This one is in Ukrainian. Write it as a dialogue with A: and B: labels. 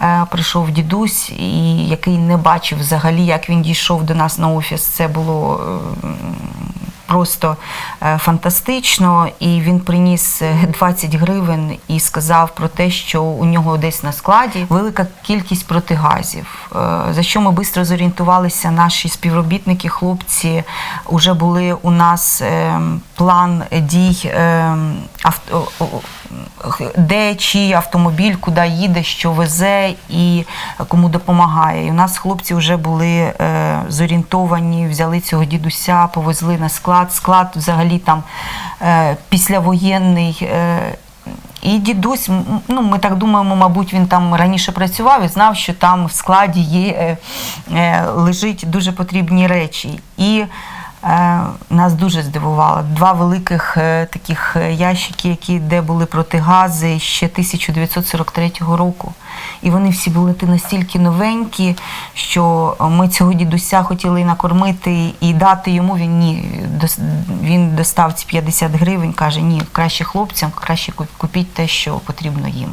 A: е, прийшов дідусь, і який не бачив взагалі, як він дійшов до нас на офіс. Це було е, просто е, фантастично. І він приніс е, 20 гривень і сказав про те, що у нього десь на складі велика кількість протигазів. Е, За що ми швидко зорієнтувалися, наші співробітники, хлопці, вже були у нас е, план дій, е, о- де чий автомобіль, куди їде, що везе і кому допомагає. І у нас хлопці вже були е, зорієнтовані, взяли цього дідуся, повезли на склад. Склад взагалі там е, післявоєнний. Е, і дідусь, ну ми так думаємо, мабуть, він там раніше працював і знав, що там в складі є, е, лежить дуже потрібні речі. І нас дуже здивувало. Два великих е, таких е, ящики, які, де були протигази ще 1943 року. І вони всі були настільки новенькі, що ми цього дідуся хотіли накормити і дати йому. Він ні, він достав ці 50 гривень, каже, ні, краще хлопцям, краще купіть те, що потрібно їм.